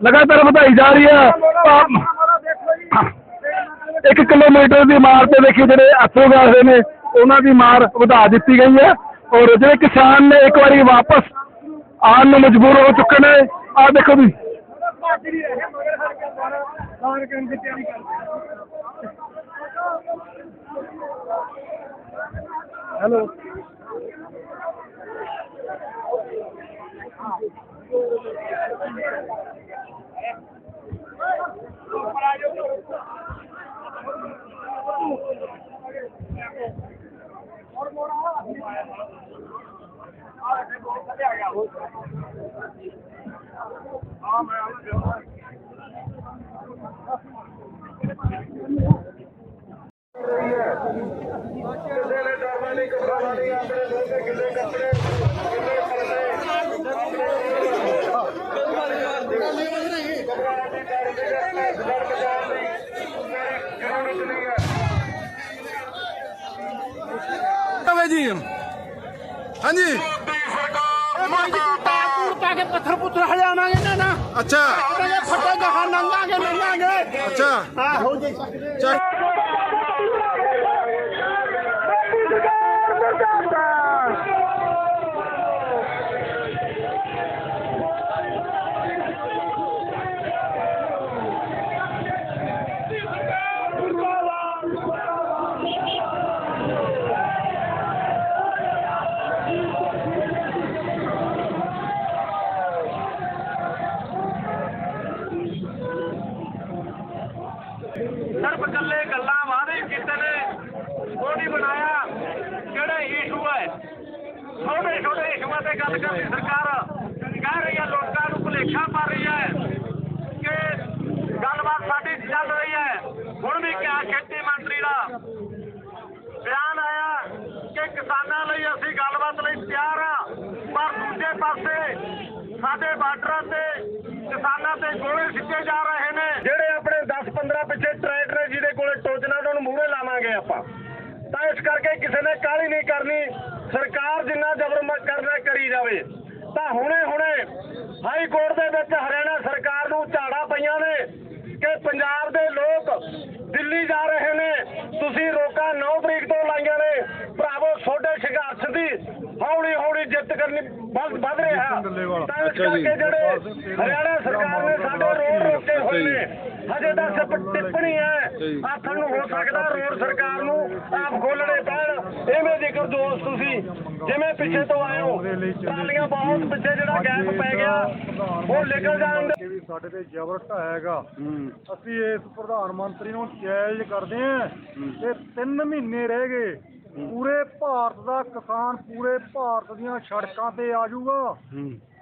ਲਗਾਤਾਰ ਵਧਾਈ ਜਾ ਰਹੀ ਹੈ। ਤਾਂ ਇੱਕ ਕਿਲੋਮੀਟਰ ਦੀ ਮਾਰ ਤੇ ਦੇਖੀ ਜਿਹੜੇ ਅਥਰੂ ਗਾਸੇ ਨੇ, ਉਹਨਾਂ ਦੀ ਮਾਰ ਵਧਾ ਦਿੱਤੀ ਗਈ ਹੈ। ਔਰ ਜਿਹੜੇ ਕਿਸਾਨ ਨੇ ਇੱਕ ਵਾਰੀ ਵਾਪਸ ਆਉਣ ਨੂੰ ਮਜਬੂਰ ਹੋ ਚੁੱਕੇ ਨੇ, ਆਹ ਦੇਖੋ ਵੀ ਹੈਲੋ। ਹਾਂਜੀ। ਨੇ ਡਰਨਾ ਨਹੀਂ ਘਬਰਾਉਣਾ ਨਹੀਂ ਆਪਣੇ ਮੂੰਹ ਤੇ ਗਿੱਲੇ ਕੱਪੜੇ ਗਿੱਲੇ ਪਰਦੇ ਘਬਰਾਉਣ ਦੀ ਡਰ ਦੀ ਡਰ ਬਚਾਉਣ ਦੀ ਜ਼ਰੂਰਤ ਨਹੀਂ ਹੈ ਵੇ ਜੀ ਹਾਂਜੀ ਪਾ ਕੇ ਪੱਥਰ ਪੁੱਥਰ ਹਲਿਆਵਾਂਗੇ ਨਾ ਨਾ। ਅੱਛਾ। ਉਹਦੇ ਫੱਟੇ ਗਾਹਾਂ ਨੰਗਾਂਗੇ ਨੰਗਾਂਗੇ ਅੱਛਾ। ਆਹੋ ਜੀ। ਚੱਕ ਸਿਰਫ ਛੋਟੇ ਛੋਟੇ ਇਸ਼ੂਆਂ ਤੇ ਗੱਲ ਕਰਦੀ ਸਰਕਾਰ। ਕਹਿ ਰਹੀ ਹੈ, ਲੋਕਾਂ ਨੂੰ ਭੁਲੇਖਾ ਪਾ ਰਹੀ ਹੈ ਕਿ ਗੱਲਬਾਤ ਸਾਡੀ ਚੱਲ ਰਹੀ ਹੈ। ਹੁਣ ਵੀ ਕਿਹਾ ਖੇਤੀ ਮੰਤਰੀ ਦਾ ਬਿਆਨ ਆਇਆ ਕਿ ਕਿਸਾਨਾਂ ਲਈ ਅਸੀਂ ਗੱਲਬਾਤ ਲਈ ਤਿਆਰ ਹਾਂ, ਪਰ ਦੂਜੇ ਪਾਸੇ ਸਾਡੇ ਬਾਰਡਰਾਂ ਤੇ ਕਿਸਾਨਾਂ ਤੇ ਗੋਲੇ ਸਿੱਟੇ ਜਾ ਰਹੇ ਨੇ। ਜਿਹੜੇ ਆਪਣੇ 10 15 ਪਿੱਛੇ ਟਰੈਕਟਰ ਜਿਹਦੇ ਕੋਲੇ ਟੋਚਣਾ, ਉਹਨਾਂ ਨੂੰ ਮੂਹਰੇ ਲਾਵਾਂਗੇ ਆਪਾਂ। ਤਾਂ ਇਸ ਕਰਕੇ ਕਿਸੇ ਨੇ ਕਾਹਲੀ ਨਹੀਂ ਕਰਨੀ ਸਰਕਾਰ ਜਿੰਨਾ ਜ਼ਬਰ ਕਰਨਾ ਕਰੀ ਜਾਵੇ। ਤਾਂ ਹੁਣੇ ਹੁਣੇ ਹਾਈ ਕੋਰਟ ਦੇ ਵਿੱਚ ਹਰਿਆਣਾ ਸਰਕਾਰ ਨੂੰ ਝਾੜਾ ਪਈਆਂ ਨੇ ਕਿ ਪੰਜਾਬ ਦੇ ਲੋਕ ਦਿੱਲੀ ਜਾ ਰਹੇ ਨੇ। ਤੁਸੀਂ ਰੋਕਾਂ 9 ਤਰੀਕ ਤੋਂ ਲਾਈਆਂ ਨੇ। ਭਰਾਵੋ ਛੋਟੇ ਸੰਘਰਸ਼ ਦੀ ਹੌਲੀ ਹੌਲੀ ਜਿੱਤ ਕਰਨੀ ਵੱਧ ਰਿਹਾ। ਤਾਂ ਇਸ ਕਰਕੇ ਜਿਹੜੇ ਹਰਿਆਣਾ ਸਰਕਾਰ ਨੇ ਸਾਡੇ ਰੋਡ ਰੋਕੇ ਹੋਏ ਨੇ ਹਜੇ ਤਾਂ ਸਿਰਫ ਟਿੱਪਣੀ ਹੈ। ਆਖਣ ਨੂੰ ਹੋ ਸਕਦਾ ਰੋਡ ਸਰਕਾਰ ਨੂੰ ਆਪ ਖੋਲਣੇ ਪੈਣ। ਐਵੇਂ ਜੇਕਰ ਦੋਸਤ ਤੁਸੀਂ ਜਿਵੇਂ ਪਿੱਛੇ ਤੋਂ ਆਏ ਹੋ। ਟਰਾਲੀਆਂ ਬਹੁਤ ਪਿੱਛੇ ਜਿਹੜਾ ਗੈਪ ਪੈ ਗਿਆ ਉਹ ਨਿਕਲ ਜਾਣ ਦੇ। ਵੀ ਸਾਡੇ ਤੇ ਜ਼ਬਰ ਢਾਏਗਾ ਅਸੀਂ ਇਸ ਪ੍ਰਧਾਨ ਮੰਤਰੀ ਨੂੰ ਚੈਲੰਜ ਕਰਦੇ ਹਾਂ। ਕਿ 3 ਮਹੀਨੇ ਰਹਿ ਗਏ। ਪੂਰੇ ਭਾਰਤ ਦਾ ਕਿਸਾਨ ਪੂਰੇ ਭਾਰਤ ਦੀਆਂ ਸੜਕਾਂ ਤੇ ਆ ਜਾਊਗਾ।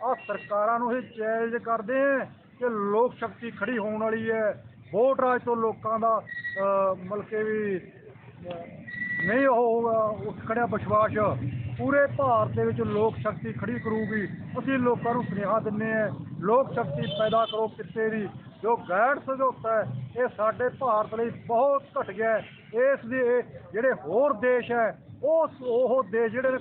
ਆ ਸਰਕਾਰਾਂ ਨੂੰ ਇਹ ਚੈਲੰਜ ਕਰਦੇ ਹਾਂ। ਕਿ ਲੋਕ ਸ਼ਕਤੀ ਖੜੀ ਹੋਣ ਵਾਲੀ ਹੈ। ਵੋਟ ਰਾਜ ਤੋਂ ਲੋਕਾਂ ਦਾ ਅਹ, ਮਤਲਬ ਕਿ ਵੀ ਨਹੀਂ ਉਹ ਹੋਊਗਾ ਉੱਠ ਖੜਿਆ ਵਿਸ਼ਵਾਸ। ਪੂਰੇ ਭਾਰਤ ਦੇ ਵਿੱਚ ਲੋਕ ਸ਼ਕਤੀ ਖੜੀ ਕਰੂਗੀ। ਅਸੀਂ ਲੋਕਾਂ ਨੂੰ ਸੁਨੇਹਾ ਦਿੰਨੇ ਆ ਲੋਕ ਸ਼ਕਤੀ ਪੈਦਾ ਕਰੋ ਕਿੱਤੇ ਦੀ। ਜੋ ਗੈਰ ਸਮਝੌਤਾ ਹੈ ਇਹ ਸਾਡੇ ਭਾਰਤ ਲਈ ਬਹੁਤ ਘਟ ਗਿਆ ਇਸ ਦੇ ਜਿਹੜੇ ਹੋਰ ਦੇਸ਼ ਹੈ ਉਹ ਉਹ ਦੇਸ਼ ਜਿਹੜੇ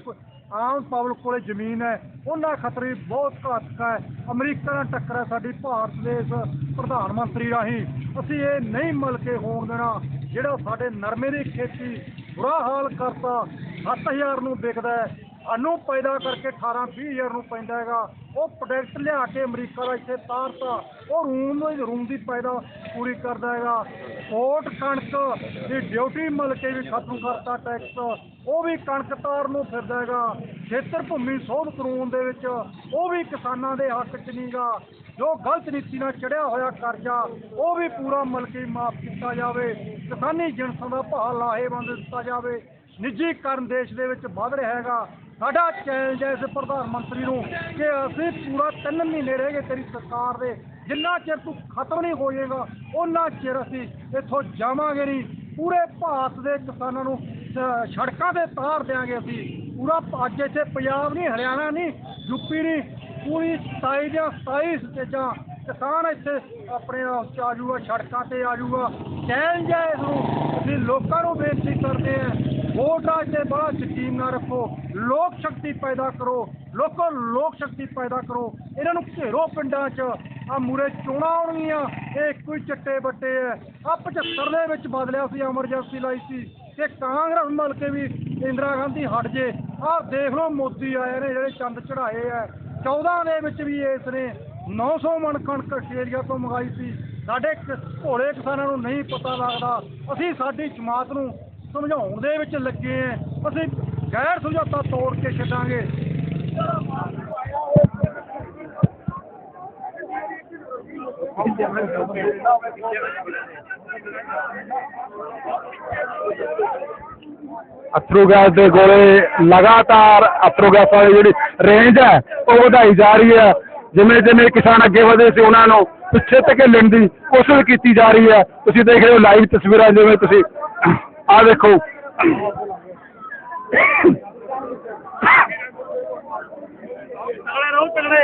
ਆਮ ਪਬਲਿਕ ਕੋਲੇ ਜ਼ਮੀਨ ਹੈ, ਉਹਨਾਂ ਖਤਰੇ ਬਹੁਤ ਘਾਤਕ ਹੈ। ਅਮਰੀਕਾ ਨਾਲ ਟੱਕਰ ਹੈ ਸਾਡੀ ਭਾਰਤ ਦੇ ਇਸ ਪ੍ਰਧਾਨ ਮੰਤਰੀ ਰਾਹੀਂ। ਅਸੀਂ ਇਹ ਨਹੀਂ ਮਲ ਕੇ ਹੋਣ ਦੇਣਾ, ਜਿਹੜਾ ਸਾਡੇ ਨਰਮੇ ਦੀ ਖੇਤੀ ਬੁਰਾ ਹਾਲ ਕਰਤਾ 7000 ਨੂੰ ਵਿਕਦਾ ਹੈ। ਸਾਨੂੰ ਪੈਦਾ ਕਰਕੇ 18 20000 ਨੂੰ ਪੈਂਦਾ ਹੈਗਾ। ਉਹ ਪ੍ਰੋਡਕਟ ਲਿਆ ਕੇ ਅਮਰੀਕਾ ਦਾ ਇੱਥੇ ਤਾਰਤਾ। ਉਹ ਰੂਮ ਰੂਮ ਦੀ ਪੈਦਾ ਪੂਰੀ ਕਰਦਾ ਹੈਗਾ। ਕੋਟ ਕਣਕ ਦੀ ਡਿਊਟੀ ਮਿਲ ਕੇ ਵੀ ਖਤਮ ਕਰਤਾ ਟੈਕਸ ਉਹ ਵੀ ਕਣਕ ਤਾਰ ਨੂੰ ਫਿਰਦਾ ਹੈਗਾ। ਖੇਤਰ ਭੂਮੀ ਸੋਧ ਕਾਨੂੰਨ ਦੇ ਵਿੱਚ ਉਹ ਵੀ ਕਿਸਾਨਾਂ ਦੇ ਹੱਕ 'ਚ ਨਹੀਂਗਾ ਜੋ ਗਲਤ ਨੀਤੀ ਨਾਲ ਚੜਿਆ ਹੋਇਆ ਕਰਜ਼ਾ, ਉਹ ਵੀ ਪੂਰਾ ਮਲਕੀ ਮਾਫ ਕੀਤਾ ਜਾਵੇ। ਕਿਸਾਨੀ ਜਿਣਸਾਂ ਦਾ ਭਾਅ ਲਾਹੇਵੰਦ ਦਿੱਤਾ ਜਾਵੇ। ਨਿੱਜੀਕਰਨ ਦੇਸ਼ ਦੇ ਵਿੱਚ ਵੱਧ ਰਿਹਾ ਹੈਗਾ। ਸਾਡਾ ਚੈਲੰਜ ਹੈ ਇਸ ਪ੍ਰਧਾਨ ਮੰਤਰੀ ਨੂੰ ਕਿ ਅਸੀਂ ਪੂਰਾ 3 ਮਹੀਨੇ ਰਹਿ ਗਏ ਤੇਰੀ ਸਰਕਾਰ ਦੇ ਜਿੰਨਾ ਚਿਰ ਤੂੰ ਖਤਮ ਨਹੀਂ ਹੋ ਜਾਏਗਾ ਉਹਨਾਂ ਚਿਰ ਅਸੀਂ ਇੱਥੋਂ ਜਾਵਾਂਗੇ ਨਹੀਂ। ਪੂਰੇ ਭਾਰਤ ਦੇ ਕਿਸਾਨਾਂ ਨੂੰ ਸੜਕਾਂ ਤੇ ਤਾਰ ਦਿਆਂਗੇ ਅਸੀਂ। ਪੂਰਾ ਅੱਜ ਇੱਥੇ ਪੰਜਾਬ ਨਹੀਂ, ਹਰਿਆਣਾ ਨਹੀਂ ਯੂਪੀ ਨਹੀਂ। ਪੂਰੀ 27 ਜਾਂ 27 ਸਟੇਜਾਂ ਕਿਸਾਨ ਇੱਥੇ ਆਪਣੇ ਆਪ 'ਚ ਆ ਜਾਊਗਾ ਸੜਕਾਂ ਤੇ ਆ ਜਾਊਗਾ ਚੈਲੰਜ ਹੈ ਇਸ ਨੂੰ, ਅਸੀਂ ਲੋਕਾਂ ਨੂੰ ਬੇਨਤੀ ਕਰਦੇ ਹਾਂ, ਵੋਟ ਰਾਜ ਤੇ ਬੜਾ ਯਕੀਨ ਨਾ ਰੱਖੋ। ਲੋਕ ਸ਼ਕਤੀ ਪੈਦਾ ਕਰੋ। ਲੋਕੋ ਲੋਕ ਸ਼ਕਤੀ ਪੈਦਾ ਕਰੋ। ਇਹਨਾਂ ਨੂੰ ਘੇਰੋ ਪਿੰਡਾਂ 'ਚ। ਆ ਮੂਰੇ ਚੋਣਾਂ ਆਉਣਗੀਆਂ। ਇਹ ਇੱਕੋ ਹੀ ਚੱਟੇ ਬੱਟੇ ਐ। ਆ 75 ਦੇ ਵਿੱਚ ਬਦਲਿਆ ਸੀ, ਐਮਰਜੈਂਸੀ ਲਾਈ ਸੀ। ਤੇ ਕਾਂਗਰਸ ਮਿਲ ਕੇ ਵੀ ਇੰਦਰਾ ਗਾਂਧੀ ਹਟ ਜੇ। ਆਹ ਦੇਖ ਲਓ ਮੋਦੀ ਆਏ ਨੇ, ਜਿਹੜੇ ਚੰਦ ਚੜਾਏ ਐ। 14 ਦੇ ਵਿੱਚ ਵੀ ਇਸ ਨੇ 900 ਮਣ ਕਣਕ ਆਸਟ੍ਰੇਲੀਆ ਤੋਂ ਮੰਗਾਈ ਸੀ। ਸਾਡੇ ਭੋਲੇ ਕਿਸਾਨਾਂ ਨੂੰ ਨਹੀਂ ਪਤਾ ਲੱਗਦਾ। ਅਸੀਂ ਸਾਡੀ ਜਮਾਤ ਨੂੰ ਸਮਝਾਉਣ ਦੇ ਵਿੱਚ ਲੱਗੇ ਐ। ਅਸੀਂ ਗੈਰ ਸਮਝੌਤਾ ਤੋੜ ਕੇ ਛੱਡਾਂਗੇ। ਅਥਰੂ ਗੈਸ ਦੇ ਗੋਲੇ ਲਗਾਤਾਰ ਅਥਰੂ ਗੈਸ ਵਾਲੀ ਜਿਹੜੀ ਰੇਂਜ ਹੈ, ਉਹ ਵਧਾਈ ਜਾ ਰਹੀ ਹੈ। ਜਿਵੇਂ ਜਿਵੇਂ ਕਿਸਾਨ ਅੱਗੇ ਵਧੇ ਸੀ, ਉਹਨਾਂ ਨੂੰ ਪਿੱਛੇ ਧਕੇਲਣ ਦੀ ਕੋਸ਼ਿਸ਼ ਕੀਤੀ ਜਾ ਰਹੀ ਹੈ। ਤੁਸੀਂ ਦੇਖ ਰਹੇ ਹੋ ਲਾਈਵ ਤਸਵੀਰਾਂ, ਜਿਵੇਂ ਤੁਸੀਂ ਆਹ ਦੇਖੋ। ਤਗੜੇ ਰਹੋ ਤਗੜੇ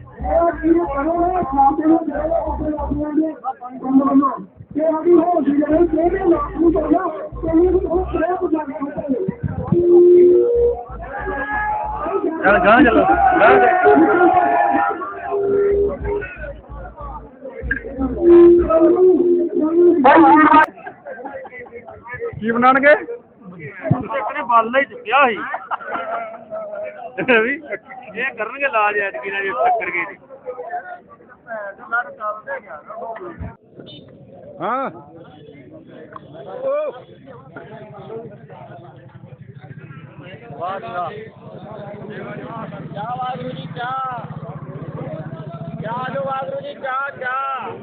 ਚੱਲ ਗਾਂ ਚੱਲੋ ਕੀ ਬਣਾਣਗੇ ਇੱਕ ਨੇ ਬੱਲ ਹੀ ਚੁੱਕਿਆ ਸੀ। ਵੀ? ਇਹ ਕਰਨਗੇ ਲਾਜ ਐਤਕੀ ਨਾਲ ਜੇ ਟੱਕਰ ਗਏ ਜੀ ਹਾਂ। ਚਾਹ ਵਾਗਰੂ ਜੀ ਚਾਹ ਚਾਹ ਜੋ ਵਾਗਰੂ ਜੀ ਚਾਹ ਚਾਹ